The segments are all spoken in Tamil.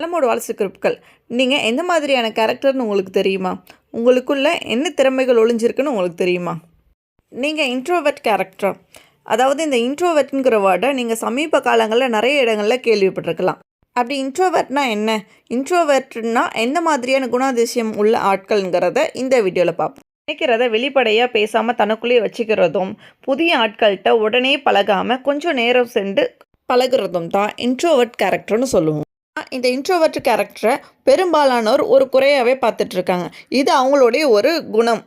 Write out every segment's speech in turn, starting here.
பழமோட வாழ்த்து குறிப்புகள் நீங்கள் எந்த மாதிரியான கேரக்டர்னு உங்களுக்கு தெரியுமா? உங்களுக்குள்ள என்ன திறமைகள் ஒளிஞ்சிருக்குன்னு உங்களுக்கு தெரியுமா? நீங்கள் இன்ட்ரோவர்ட் கேரக்டர் அதாவது இந்த இன்ட்ரோவர்ட்ங்கிற வேர்டை நீங்கள் சமீப காலங்களில் நிறைய இடங்களில் கேள்விப்பட்டிருக்கலாம். அப்படி இன்ட்ரோவர்ட்னா என்ன? இன்ட்ரோவெட்னா எந்த மாதிரியான குணாதிசயம் உள்ள ஆட்கள்ங்கிறத இந்த வீடியோவில் பார்ப்போம் நினைக்கிறத வெளிப்படையாக பேசாமல் தனக்குள்ளேயே வச்சுக்கிறதும் புதிய ஆட்கள்கிட்ட உடனே பழகாமல் கொஞ்சம் நேரம் சென்று பழகுறதும் தான் இன்ட்ரோவர்ட் கேரக்டர்னு சொல்லுவோம். இந்த இன்ட்ரோவர்ட் கேரக்டரை பெரும்பாலானோர் ஒரு குறையாகவே பார்த்துட்ருக்காங்க. இது அவங்களுடைய ஒரு குணம்.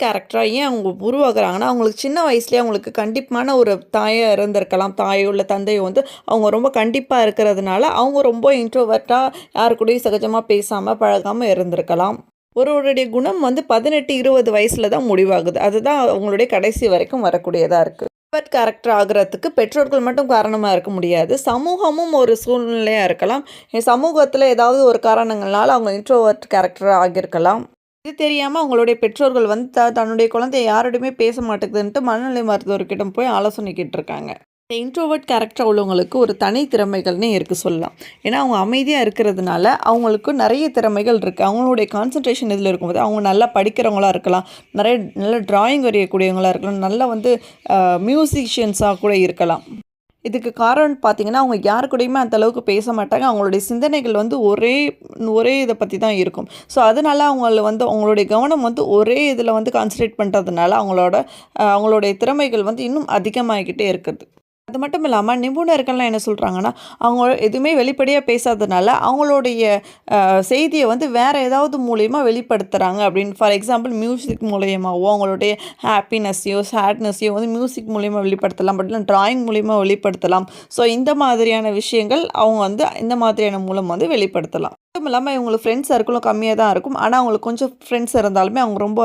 கேரக்டராக ஏன் அவங்க உருவாக்குறாங்கன்னா அவங்களுக்கு சின்ன வயசுலேயே அவங்களுக்கு கண்டிப்பான ஒரு தாயாக இருந்திருக்கலாம். தாயோ இல்லை தந்தையோ வந்து அவங்க ரொம்ப கண்டிப்பாக இருக்கிறதுனால அவங்க ரொம்ப இன்ட்ரோவர்ட்டாக யாரு கூடயும் சகஜமாக பேசாமல் பழகாமல் இருந்திருக்கலாம். ஒருவருடைய குணம் வந்து பதினெட்டு இருபது வயசில் தான் முடிவாகுது. அதுதான் அவங்களுடைய கடைசி வரைக்கும் வரக்கூடியதாக இருக்குது பட் கேரக்டர் ஆகிறதுக்கு பெற்றோர்கள் மட்டும் காரணமாக இருக்க முடியாது. சமூகமும் ஒரு சூழ்நிலையாக இருக்கலாம். சமூகத்தில் ஏதாவது ஒரு காரணங்களால் அவங்க இன்ட்ரோவர்ட் கேரக்டர் ஆகியிருக்கலாம். இது தெரியாமல் அவங்களுடைய பெற்றோர்கள் வந்து த தன்னுடைய குழந்தைய யாரோடையுமே பேச மாட்டேங்குதுன்ட்டு மனநிலை மருத்துவர்கிட்ட போய் ஆலோசனைக்கிட்டு இருக்காங்க இந்த இன்ட்ரோவர்ட் கேரக்டர் உள்ளவங்களுக்கு ஒரு தனி திறமைகள்னே இருக்குது சொல்லலாம். ஏன்னா அவங்க அமைதியாக இருக்கிறதுனால அவங்களுக்கு நிறைய திறமைகள் இருக்குது அவங்களுடைய கான்சன்ட்ரேஷன் இதில் இருக்கும்போது அவங்க நல்லா படிக்கிறவங்களா இருக்கலாம். நிறைய நல்ல டிராயிங் வரையக்கூடியவங்களாக இருக்கலாம். நல்லா வந்து மியூசிஷியன்ஸாக கூட இருக்கலாம். இதுக்கு காரணம் பார்த்தீங்கன்னா அவங்க யாரு கூடயுமே அந்த அளவுக்கு பேச மாட்டாங்க. அவங்களுடைய சிந்தனைகள் வந்து ஒரே ஒரே இதை பற்றி தான் இருக்கும். ஸோ அதனால் அவங்கள வந்து அவங்களுடைய கவனம் வந்து ஒரே இதில் வந்து கான்சன்ட்ரேட் பண்ணுறதுனால அவங்களோட அவங்களுடைய திறமைகள் வந்து இன்னும் அதிகமாகிக்கிட்டே இருக்குது. அது மட்டும் இல்லாமல் நிபுணர்கள்லாம் என்ன சொல்கிறாங்கன்னா அவங்க எதுவுமே வெளிப்படையாக பேசாததுனால அவங்களுடைய செய்தியை வந்து வேறு ஏதாவது மூலியமாக வெளிப்படுத்துகிறாங்க அப்படின்னு. ஃபார் எக்ஸாம்பிள் மியூசிக் மூலியமாகவோ அவங்களுடைய ஹாப்பினஸ்ஸையோ சேட்னஸ்ஸையோ வந்து மியூசிக் மூலியமாக வெளிப்படுத்தலாம். பட் இல்லை ட்ராயிங் மூலியமாக வெளிப்படுத்தலாம். ஸோ இந்த மாதிரியான விஷயங்கள் அவங்க வந்து இந்த மாதிரியான மூலம் வந்து வெளிப்படுத்தலாம். மட்டும் இல்லாமல் இவங்களுக்கு ஃப்ரெண்ட்ஸ் சர்க்கிளும் கம்மியாக தான் இருக்கும். ஆனால் அவங்களுக்கு கொஞ்சம் ஃப்ரெண்ட்ஸ் இருந்தாலுமே அவங்க ரொம்ப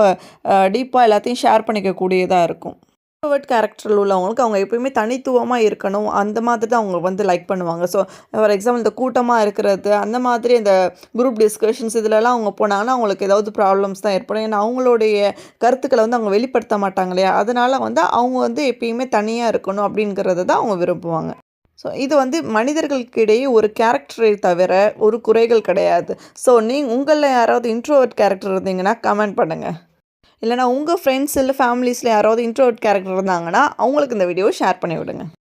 டீப்பாக எல்லாத்தையும் ஷேர் பண்ணிக்கக்கூடியதாக இருக்கும். இன்ட்ரோவர்ட் கேரக்டரில் உள்ளவங்களுக்கு அவங்க எப்பயுமே தனித்துவமாக இருக்கணும். அந்த மாதிரி தான் அவங்க வந்து லைக் பண்ணுவாங்க. ஸோ ஃபார் எக்ஸாம்பிள் இந்த கூட்டமாக இருக்கிறது அந்த மாதிரி இந்த குரூப் டிஸ்கஷன்ஸ் இதிலலாம் அவங்க போனாங்கன்னா அவங்களுக்கு ஏதாவது ப்ராப்ளம்ஸ் தான் ஏற்படும். ஏன்னா அவங்களுடைய கருத்துக்களை வந்து அவங்க வெளிப்படுத்த மாட்டாங்க இல்லையா? அதனால் வந்து அவங்க வந்து எப்பயுமே தனியாக இருக்கணும் அப்படிங்கிறத தான் அவங்க விரும்புவாங்க. ஸோ இது வந்து மனிதர்களுக்கு இடையே ஒரு கேரக்டரை தவிர ஒரு குறைகள் கிடையாது. ஸோ நீ உங்களில் யாராவது இன்ட்ரோவர்ட் கேரக்டர் இருந்தீங்கன்னா கமெண்ட் பண்ணுங்கள் இல்லைனா உங்கள் ஃப்ரெண்ட்ஸ் இல்லை ஃபேமிலிஸில் யாராவது இன்ட்ரோவர்ட் கேரக்டர் இருந்தாங்கன்னா அவங்களுக்கு இந்த வீடியோவை ஷேர் பண்ணி விடுங்க